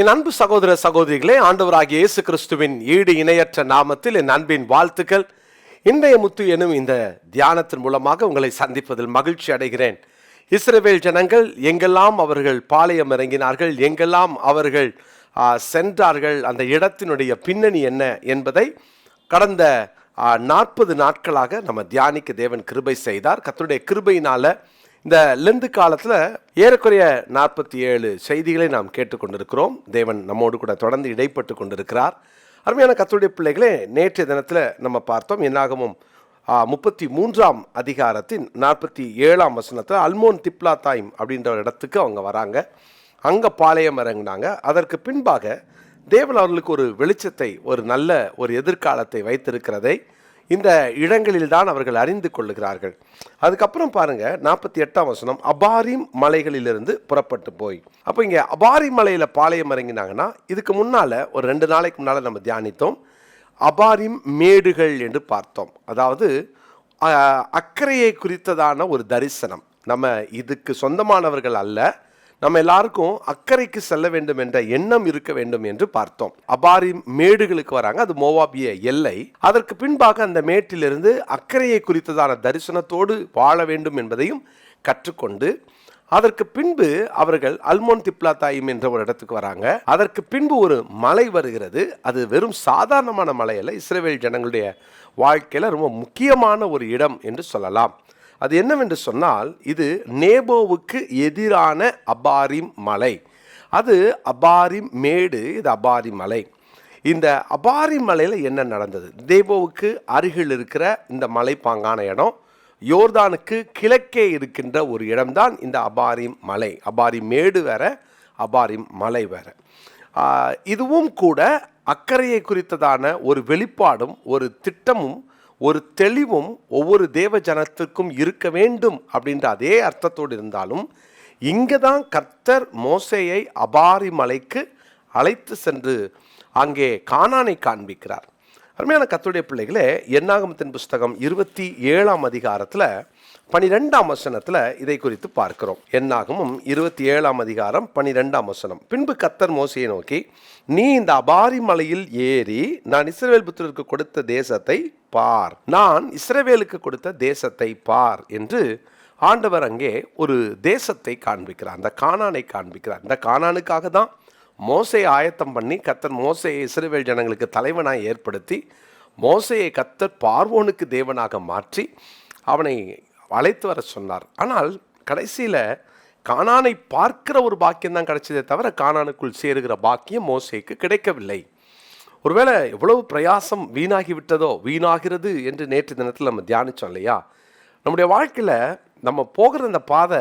என் அன்பு சகோதர சகோதரிகளே ஆண்டவராகிய இயேசு கிறிஸ்துவின் ஈடு இணையற்ற நாமத்தில் என் அன்பின் வாழ்த்துக்கள். இன்றைய முத்து எனும் இந்த தியானத்தின் மூலமாக உங்களை சந்திப்பதில் மகிழ்ச்சி அடைகிறேன். இஸ்ரேவேல் ஜனங்கள் எங்கெல்லாம் அவர்கள் பாளையம் இறங்கினார்கள் எங்கெல்லாம் அவர்கள் சென்றார்கள் அந்த இடத்தினுடைய பின்னணி என்ன என்பதை கடந்த நாற்பது நாட்களாக நம்ம தியானிக்க தேவன் கிருபை செய்தார். கர்த்தருடைய கிருபையினால இந்த லெந்து காலத்தில் ஏறக்குறைய நாற்பத்தி ஏழு செய்திகளை நாம் கேட்டுக்கொண்டிருக்கிறோம். தேவன் நம்மோடு கூட தொடர்ந்து இடைப்பட்டு கொண்டிருக்கிறார். அருமையான கத்தோடைய பிள்ளைகளே நேற்றைய தினத்தில் நம்ம பார்த்தோம் என்னாகமும் முப்பத்தி மூன்றாம் அதிகாரத்தின் நாற்பத்தி ஏழாம் வசனத்தில் அல்மோன் திப்லா தாய்ம் அப்படின்ற ஒரு இடத்துக்கு அவங்க வராங்க. அங்கே பாளையம் இறங்கினாங்க. அதற்கு பின்பாக தேவன் அவர்களுக்கு ஒரு வெளிச்சத்தை ஒரு நல்ல ஒரு எதிர்காலத்தை வைத்திருக்கிறதை இந்த இடங்களில்தான் அவர்கள் அறிந்து கொள்ளுகிறார்கள். அதுக்கப்புறம் பாருங்க நாற்பத்தி எட்டாம் வசனம் அபாரிம் மலைகளிலிருந்து புறப்பட்டு போய். அப்போ இங்கே அபாரிம் மலையில் பாளையம் இறங்கினாங்கன்னா இதுக்கு முன்னால் ஒரு ரெண்டு நாளைக்கு முன்னால் நம்ம தியானித்தோம் அபாரிம் மேடுகள் என்று பார்த்தோம். அதாவது அக்கறையை குறித்ததான ஒரு தரிசனம். நம்ம இதுக்கு சொந்தமானவர்கள் அல்ல நம்ம எல்லாருக்கும் அக்கறைக்கு செல்ல வேண்டும் என்ற எண்ணம் இருக்க வேண்டும் என்று பார்த்தோம். அபாரி மேடுகளுக்கு வராங்க. அது மோவாபிய எல்லை. அதற்கு பின்பாக அந்த மேட்டிலிருந்து அக்கறையை குறித்ததான தரிசனத்தோடு வாழ வேண்டும் என்பதையும் கற்றுக்கொண்டு அதற்கு பின்பு அவர்கள் அல்மோன் திப்லா தாயிம் என்ற ஒரு இடத்துக்கு வராங்க. அதற்கு பின்பு ஒரு மலை வருகிறது. அது வெறும் சாதாரணமான மலை அல்ல. இஸ்ரேவேல் ஜனங்களுடைய வாழ்க்கையில் ரொம்ப முக்கியமான ஒரு இடம் என்று சொல்லலாம். அது என்னவென்று சொன்னால் இது நேபோவுக்கு எதிரான அபாரிம் மலை. அது அபாரிம் மேடு இது அபாரிம் மலை. இந்த அபாரி மலையில் என்ன நடந்தது? தேபோவுக்கு அருகில் இருக்கிற இந்த மலைப்பாங்கான இடம் யோர்தானுக்கு கிழக்கே இருக்கின்ற ஒரு இடம்தான் இந்த அபாரிம் மலை. அபாரி மேடு வேற அபாரிம் மலை வேற. இதுவும் கூட அக்கறையை குறித்ததான ஒரு வெளிப்பாடும் ஒரு திட்டமும் ஒரு தெளிவும் ஒவ்வொரு தேவ ஜனத்திற்கும் இருக்க வேண்டும் அப்படின்ற அதே அர்த்தத்தோடு இருந்தாலும் இங்கே தான் கர்த்தர் மோசேயை அபாரி மலைக்கு அழைத்து சென்று அங்கே காணானை காண்பிக்கிறார். அருமையான கத்துடைய பிள்ளைகளே என்னாகமத்தின் புஸ்தகம் இருபத்தி ஏழாம் அதிகாரத்தில் பனிரெண்டாம் வசனத்தில் இதை குறித்து பார்க்கிறோம். என்னாகமும்? இருபத்தி ஏழாம் அதிகாரம் பனிரெண்டாம் வசனம். பின்பு கத்தர் மோசையை நோக்கி நீ இந்த அபாரி மலையில் ஏறி நான் இஸ்ரவேல் புத்திரருக்கு கொடுத்த தேசத்தை பார். நான் இஸ்ரவேலுக்கு கொடுத்த தேசத்தை பார் என்று ஆண்டவர் அங்கே ஒரு தேசத்தை காண்பிக்கிறார். அந்த காணானை காண்பிக்கிறார். இந்த காணானுக்காக தான் மோசையை ஆயத்தம் பண்ணி கத்தர் மோசையை இஸ்ரவேல் ஜனங்களுக்கு தலைவனாய் ஏற்படுத்தி மோசையை கத்தர் பார்வோனுக்கு தேவனாக மாற்றி அவனை அழைத்து வர சொன்னார். ஆனால் கடைசியில் கானானை பார்க்கிற ஒரு பாக்கியம் தான் கிடைச்சதே தவிர கானானுக்குள் சேருகிற பாக்கியம் மோசைக்கு கிடைக்கவில்லை. ஒருவேளை எவ்வளவு பிரயாசம் வீணாகி விட்டதோ வீணாகிறது என்று நேற்று தினத்தில் நம்ம தியானிச்சோம் இல்லையா? நம்முடைய வாழ்க்கையில் நம்ம போகிற அந்த பாதை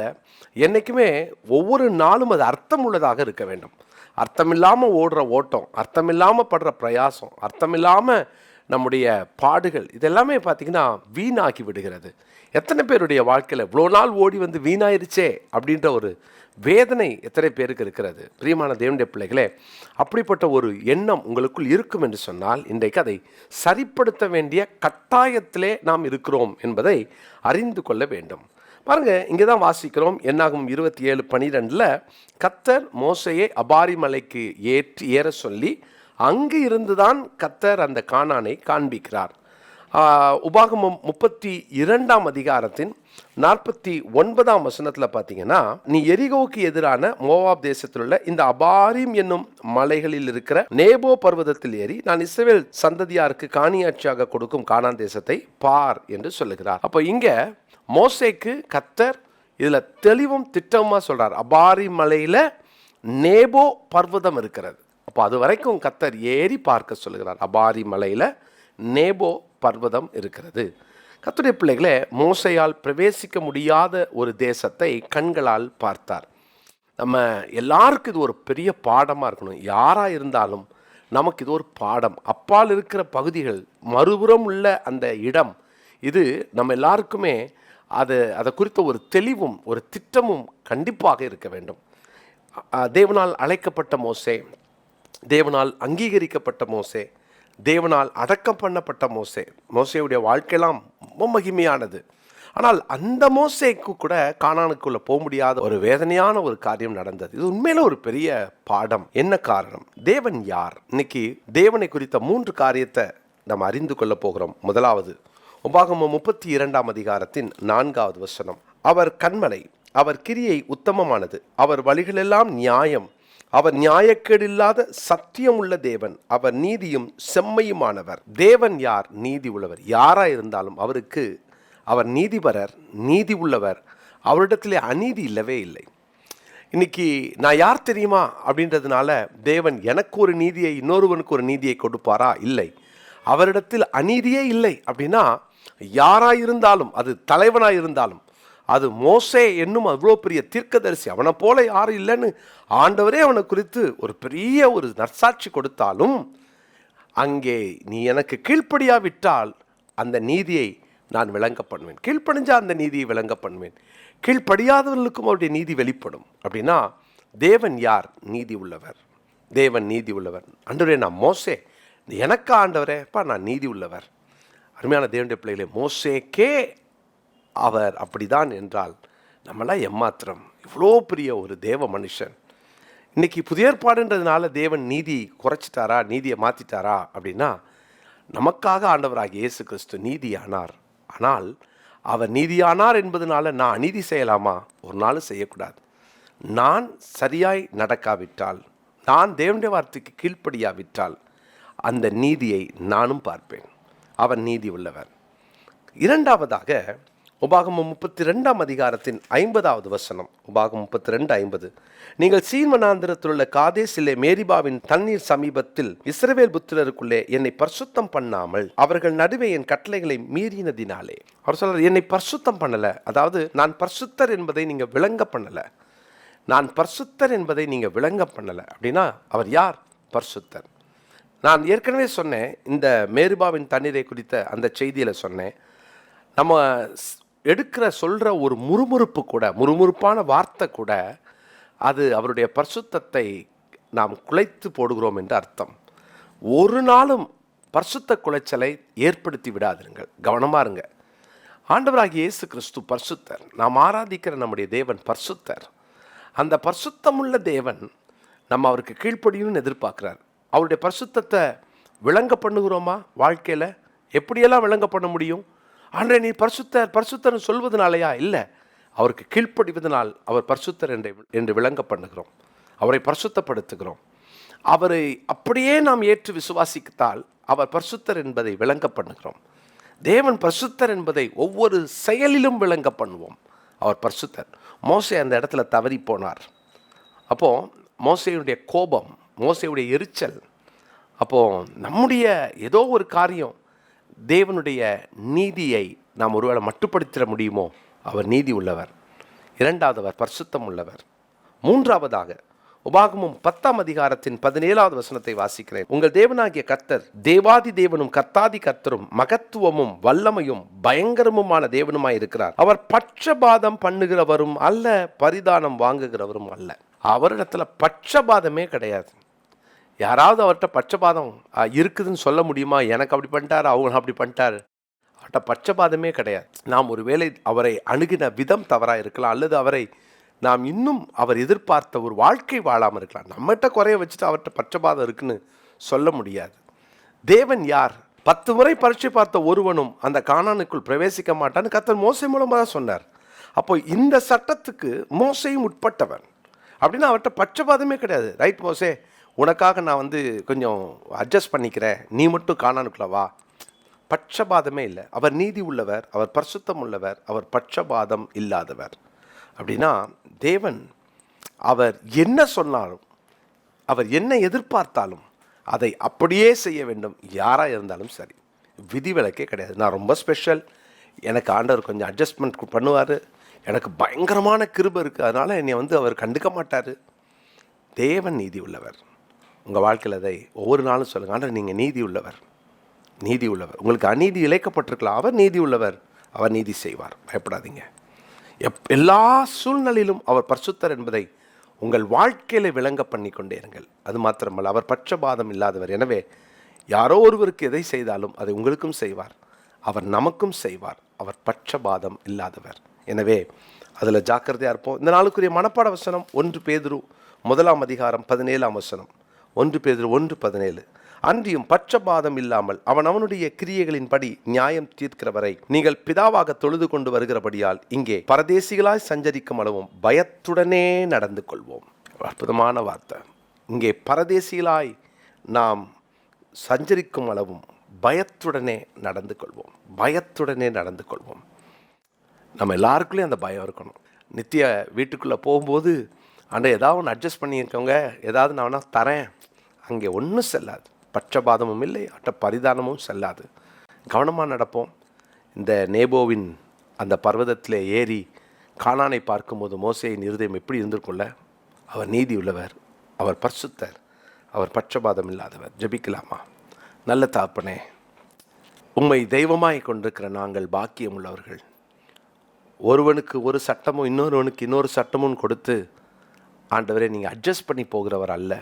என்றைக்குமே ஒவ்வொரு நாளும் அது அர்த்தம் உள்ளதாக இருக்க வேண்டும். அர்த்தமில்லாமல் ஓடுற ஓட்டம் அர்த்தமில்லாமல் படுற பிரயாசம் அர்த்தமில்லாமல் நம்முடைய பாடுகள் இதெல்லாமே பார்த்திங்கன்னா வீணாகி விடுகிறது. எத்தனை பேருடைய வாழ்க்கையில் இவ்வளோ நாள் ஓடி வந்து வீணாயிருச்சே அப்படின்ற ஒரு வேதனை எத்தனை பேருக்கு இருக்கிறது? பிரியமான தேவனுடைய பிள்ளைகளே அப்படிப்பட்ட ஒரு எண்ணம் உங்களுக்குள் இருக்கும் என்று சொன்னால் இன்றைக்கு அதை சரிப்படுத்த வேண்டிய கட்டாயத்திலே நாம் இருக்கிறோம் என்பதை அறிந்து கொள்ள வேண்டும். பாருங்க இங்கே தான் வாசிக்கிறோம். என்னாகும் இருபத்தி ஏழு பனிரெண்டில் கத்தர் மோசையை அபாரி மலைக்கு ஏற்றி ஏற சொல்லி அங்கு இருந்துதான் கத்தர் அந்த காணானை காண்பிக்கிறார். உபாகமம் முப்பத்தி இரண்டாம் அதிகாரத்தின் நாற்பத்தி ஒன்பதாம் வசனத்தில் பார்த்தீங்கன்னா நீ எரிகோவுக்கு எதிரான மோவாப் தேசத்தில் உள்ள இந்த அபாரிம் என்னும் மலைகளில் இருக்கிற நேபோ பர்வதத்தில் ஏறி நான் இஸ்ரேல் சந்ததியாருக்கு காணியாட்சியாக கொடுக்கும் காணான் தேசத்தை பார் என்று சொல்லுகிறார். அப்போ இங்கே மோசேக்கு கத்தர் இதில் தெளிவும் திட்டமாக சொல்கிறார் அபாரி மலையில் நேபோ பர்வதம் இருக்கிறது. அப்போ அது வரைக்கும் கத்தர் ஏறி பார்க்க சொல்லுகிறார். அபாரி மலையில் நேபோ பர்வதம் இருக்கிறது. கத்துடைய பிள்ளைகளே மோசையால் பிரவேசிக்க முடியாத ஒரு தேசத்தை கண்களால் பார்த்தார். நம்ம எல்லாருக்கும் இது ஒரு பெரிய பாடமாக இருக்கணும். யாராக இருந்தாலும் நமக்கு இது ஒரு பாடம். அப்பால் இருக்கிற பகுதிகள் மறுபுறம் உள்ள அந்த இடம் இது நம்ம எல்லாருக்குமே அது அதை குறித்த ஒரு தெளிவும் ஒரு திட்டமும் கண்டிப்பாக இருக்க வேண்டும். தேவனால் அழைக்கப்பட்ட மோசே தேவனால் அங்கீகரிக்கப்பட்ட மோசே தேவனால் அடக்கம் பண்ணப்பட்ட மோசே மோசையுடைய வாழ்க்கையெல்லாம் ரொம்ப மகிமையானது. ஆனால் அந்த மோசேக்கு கூட காணானுக்குள்ளே போக முடியாத ஒரு வேதனையான ஒரு காரியம் நடந்தது. இது உண்மையில ஒரு பெரிய பாடம். என்ன காரணம்? தேவன் யார்? இன்னைக்கு தேவனை குறித்த மூன்று காரியத்தை நம்ம அறிந்து கொள்ள போகிறோம். முதலாவது உபாகமம் முப்பத்தி இரண்டாம் அதிகாரத்தின் நான்காவது வசனம். அவர் கண்மலை அவர் கிரியை உத்தமமானது. அவர் வழிகளெல்லாம் நியாயம். அவர் நியாயக்கேடில்லாத சத்தியமுள்ள தேவன் அவர் நீதியும் செம்மையுமானவர். தேவன் யார்? நீதி உள்ளவர் யாரா இருந்தாலும் அவருக்கு அவர் நீதிபரர் நீதி உள்ளவர் அவரிடத்திலே அநீதி இல்லவே இல்லை. இன்னைக்கு நான் யார் தெரியுமா? அப்படின்றதுனால தேவன் எனக்கு ஒரு நீதியை இன்னொருவனுக்கு ஒரு நீதியை கொடுப்பாரா? இல்லை. அவரிடத்தில் அநீதியே இல்லை. அப்படின்னா யாராயிருந்தாலும் அது தலைவனாக இருந்தாலும் அது மோசே என்னும் அவ்வளோ பெரிய தீர்க்கதரிசி. அவனை போல யாரும் இல்லைன்னு ஆண்டவரே அவனை குறித்து ஒரு பெரிய ஒரு நற்சாட்சி கொடுத்தாலும் அங்கே நீ எனக்கு கீழ்ப்படியாவிட்டால் அந்த நீதியை நான் விளங்க பண்ணுவேன். கீழ்ப்படிஞ்சால் அந்த நீதியை விளங்க பண்ணுவேன். கீழ்ப்படியாதவர்களுக்கும் அவருடைய நீதி வெளிப்படும். அப்படின்னா தேவன் யார்? நீதி உள்ளவர். தேவன் நீதி உள்ளவர். அன்றுவரே நான் மோசே. எனக்கு ஆண்டவரேப்பா நான் நீதி உள்ளவர். அருமையான தேவனுடைய பிள்ளைகளே மோசேக்கே அவர் அப்படிதான் என்றால் நம்மளாம் எம்மாத்திரம்? இவ்வளோ பெரிய ஒரு தேவ மனுஷன். இன்னைக்கு புதிய ஏற்பாடுன்றதுனால தேவன் நீதி குறைச்சிட்டாரா நீதியை மாற்றிட்டாரா அப்படின்னா நமக்காக ஆண்டவராக இயேசு கிறிஸ்து நீதியானார். ஆனால் அவர் நீதியானார் என்பதனால நான் அநீதி செய்யலாமா? ஒரு நாளும் செய்யக்கூடாது. நான் சரியாய் நடக்காவிட்டால் நான் தேவனுடைய வார்த்தைக்கு கீழ்ப்படியாவிட்டால் அந்த நீதியை நானும் பார்ப்பேன். அவர் நீதி உள்ளவர். இரண்டாவதாக உபாகமம் முப்பத்தி ரெண்டாம் அதிகாரத்தின் ஐம்பதாவது வசனம். உபாகம் முப்பத்தி ரெண்டு ஐம்பது. நீங்கள் சீன்வனாந்திரத்தில் உள்ள காதேசிலே மேரிபாவின் தண்ணீர் சமீபத்தில் இஸ்ரவேல் புத்திரருக்குள்ளே என்னை பரிசுத்தம் பண்ணாமல் அவர்கள் நடுவே என் கட்டளைகளை மீறினதினாலே. அவர் சொல்றார் என்னை பரிசுத்தம் பண்ணல. அதாவது நான் பரிசுத்தர் என்பதை நீங்க விளங்க பண்ணல. நான் பரிசுத்தர் என்பதை நீங்க விளங்க பண்ணல. அப்படின்னா அவர் யார்? பரிசுத்தர். நான் ஏற்கனவே சொன்னேன் இந்த மேருபாவின் தண்ணீரை குறித்த அந்த செய்தியில் சொன்னேன். நம்ம ஸ்- எடுக்கிற சொல்கிற ஒரு முறுமுறுப்பு கூட முறுமுறுப்பான வார்த்தை கூட அது அவருடைய பரிசுத்தத்தை நாம் குலைத்து போடுகிறோம் என்று அர்த்தம். ஒரு நாளும் பரிசுத்த குலைச்சலை ஏற்படுத்தி விடாதிருங்கள். கவனமாக இருங்க. ஆண்டவராகிய இயேசு கிறிஸ்து பரிசுத்தர். நாம் ஆராதிக்கிற நம்முடைய தேவன் பரிசுத்தர். அந்த பரிசுத்தமுள்ள தேவன் நம்ம அவருக்கு கீழ்ப்படியும்னு எதிர்பார்க்குறார். அவருடைய பரிசுத்தத்தை விளங்க பண்ணுகிறோமா வாழ்க்கையில்? எப்படியெல்லாம் விளங்க பண்ண முடியும்? ஆண்டே நீ பரிசுத்தர் பரிசுத்தர்னு சொல்வதனாலையா? இல்லை. அவருக்கு கீழ்ப்படிவதனால் அவர் பரிசுத்தர் என்று என்று விளங்க பண்ணுகிறோம் அவரை பரிசுத்தப்படுத்துகிறோம். அவரை அப்படியே நாம் ஏற்று விசுவாசித்தால் அவர் பரிசுத்தர் என்பதை விளங்க பண்ணுகிறோம் தேவன் பரிசுத்தர் என்பதை ஒவ்வொரு செயலிலும் விளங்க பண்ணுவோம் அவர் பரிசுத்தர். மோசை அந்த இடத்துல தவறி போனார். அப்போது மோசையுடைய கோபம் மோசையுடைய எரிச்சல் அப்போது நம்முடைய ஏதோ ஒரு காரியம் தேவனுடைய நீதியை நாம் ஒருவேளை மட்டுப்படுத்திட முடியுமோ? அவர் நீதி உள்ளவர். இரண்டாவதவர் பரிசுத்தம் உள்ளவர். மூன்றாவதாக உபாகமும் பத்தாம் அதிகாரத்தின் பதினேழாவது வசனத்தை வாசிக்கிறேன். உங்கள் தேவனாகிய கர்த்தர் தேவாதி தேவனும் கர்த்தாதி கர்த்தரும் மகத்துவமும் வல்லமையும் பயங்கரமுமான தேவனுமாய் இருக்கிறார். அவர் பட்சபாதம் பண்ணுகிறவரும் அல்ல பரிதானம் வாங்குகிறவரும் அல்ல. அவரிடத்துல பட்சபாதமே கிடையாது. யாராவது அவர்கிட்ட பட்சபாதம் இருக்குதுன்னு சொல்ல முடியுமா? எனக்கு அப்படி பண்ணிட்டாரு அவங்க அப்படி பண்ணிட்டாரு. அவர்கிட்ட பட்சபாதமே கிடையாது. நாம் ஒருவேளை அவரை அணுகின விதம் தவறாக இருக்கலாம் அல்லது அவரை நாம் இன்னும் அவர் எதிர்பார்த்த ஒரு வாழ்க்கை வாழாமல் இருக்கலாம். நம்மகிட்ட குறைய வச்சுட்டு அவர்கிட்ட பட்சபாதம் இருக்குன்னு சொல்ல முடியாது. தேவன் யார்? பத்து முறை பரீட்சை பார்த்த ஒருவனும் அந்த காணானுக்குள் பிரவேசிக்க மாட்டான்னு கத்தர் மோசை மூலமாக தான் சொன்னார். அப்போ இந்த சட்டத்துக்கு மோசையும் உட்பட்டவன். அப்படின்னா அவர்கிட்ட பட்சபாதமே கிடையாது. ரைட் மோசே? உனக்காக நான் வந்து கொஞ்சம் அட்ஜஸ்ட் பண்ணிக்கிறேன். நீ மட்டும் காணானுக்குள்ள வா. பட்சபாதமே இல்லை. அவர் நீதி உள்ளவர் அவர் பரிசுத்தம் உள்ளவர் அவர் பட்சபாதம் இல்லாதவர். அப்படின்னா தேவன் அவர் என்ன சொன்னாலும் அவர் என்ன எதிர்பார்த்தாலும் அதை அப்படியே செய்ய வேண்டும். யாராக இருந்தாலும் சரி. விதிவிலக்கே கிடையாது. நான் ரொம்ப ஸ்பெஷல் எனக்கு ஆண்டவர் கொஞ்சம் அட்ஜஸ்ட்மெண்ட் பண்ணுவார். எனக்கு பயங்கரமான கிருப இருக்குது அதனால் என்னை வந்து அவர் கண்டுக்க மாட்டார். தேவன் நீதி உள்ளவர். உங்கள் வாழ்க்கையில் அதை ஒவ்வொரு நாளும் சொல்லுங்கள் ஆனால் நீங்கள் நீதி உள்ளவர். நீதி உள்ளவர். உங்களுக்கு அநீதி இழைக்கப்பட்டிருக்கலாம். அவர் நீதி உள்ளவர். அவர் நீதி செய்வார். பயப்படாதீங்க. எப் எல்லா சூழ்நிலையிலும் அவர் பரிசுத்தர் என்பதை உங்கள் வாழ்க்கையில விளங்க பண்ணி கொண்டே இருங்கள். அது மாத்திரமல்ல அவர் பட்சபாதம் இல்லாதவர். எனவே யாரோ ஒருவருக்கு எதை செய்தாலும் அதை உங்களுக்கும் செய்வார். அவர் நமக்கும் செய்வார். அவர் பட்சபாதம் இல்லாதவர். எனவே அதில் ஜாக்கிரதையாக இருப்போம். இந்த நாளுக்குரிய மனப்பாட வசனம் ஒன்று பேதுரு முதலாம் அதிகாரம் பதினேழாம் வசனம். ஒன்று பேதுரு ஒன்று பதினேழு. அன்றியும் பட்சபாதம் இல்லாமல் அவன் அவனுடைய கிரியைகளின்படி நியாயம் தீர்க்கிறவரை நீங்கள் பிதாவாக தொழுது கொண்டு வருகிறபடியால் இங்கே பரதேசிகளாய் சஞ்சரிக்கும் அளவும் பயத்துடனே நடந்து கொள்வோம். அற்புதமான வார்த்தை. இங்கே பரதேசிகளாய் நாம் சஞ்சரிக்கும் அளவும் பயத்துடனே நடந்து கொள்வோம். பயத்துடனே நடந்து கொள்வோம். நம்ம எல்லாருக்குள்ளேயும் அந்த பயம் இருக்கணும். நித்திய வீட்டுக்குள்ளே போகும்போது அண்ட ஏதாவது ஒன்று அட்ஜஸ்ட் பண்ணியிருக்கவங்க ஏதாவது நான் வேணால் தரேன். அங்கே ஒன்றும் செல்லாது. பட்சபாதமும் இல்லை அட்ட பரிதானமும் செல்லாது. கவனமாக நடப்போம். இந்த நேபோவின் அந்த பர்வதத்தில் ஏறி காணானை பார்க்கும்போது மோசையின் இருதயம் எப்படி இருந்திருக்கும்ல அவர் நீதி உள்ளவர் அவர் பரிசுத்தர் அவர் பட்சபாதம் இல்லாதவர். ஜெபிக்கலாமா? நல்ல தாப்பனே உம்மை தெய்வமாய் கொண்டிருக்கிற நாங்கள் பாக்கியம் உள்ளவர்கள் ஒருவனுக்கு ஒரு சட்டமும் இன்னொருவனுக்கு இன்னொரு சட்டமும் கொடுத்து ஆண்டவரே நீங்கள் அட்ஜஸ்ட் பண்ணி போகிறவர் அல்ல.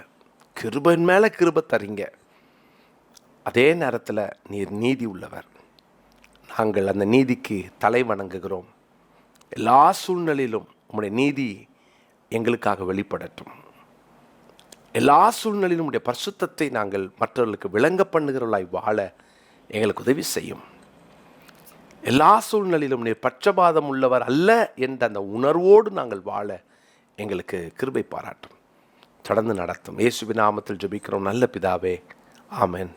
கிருபன் மேலே கிருப தரீங்க. அதே நேரத்தில் நீர் நீதி உள்ளவர். நாங்கள் அந்த நீதிக்கு தலை வணங்குகிறோம். எல்லா சூழ்நிலையிலும் உங்களுடைய நீதி எங்களுக்காக வெளிப்படட்டும். எல்லா சூழ்நிலையிலும் உடைய பரிசுத்தத்தை நாங்கள் மற்றவர்களுக்கு விளங்க பண்ணுகிறவர்களாய் வாழ எங்களுக்கு உதவி செய்யும். எல்லா சூழ்நிலையிலும் நீர் பட்சபாதம் உள்ளவர் அல்ல என்ற அந்த உணர்வோடு நாங்கள் வாழ எங்களுக்கு கிருபை பாராட்டும். தொடர்ந்து நடத்தும். இயேசுவின் நாமத்தில் ஜபிக்கிறோம். நல்ல பிதாவே. ஆமென்.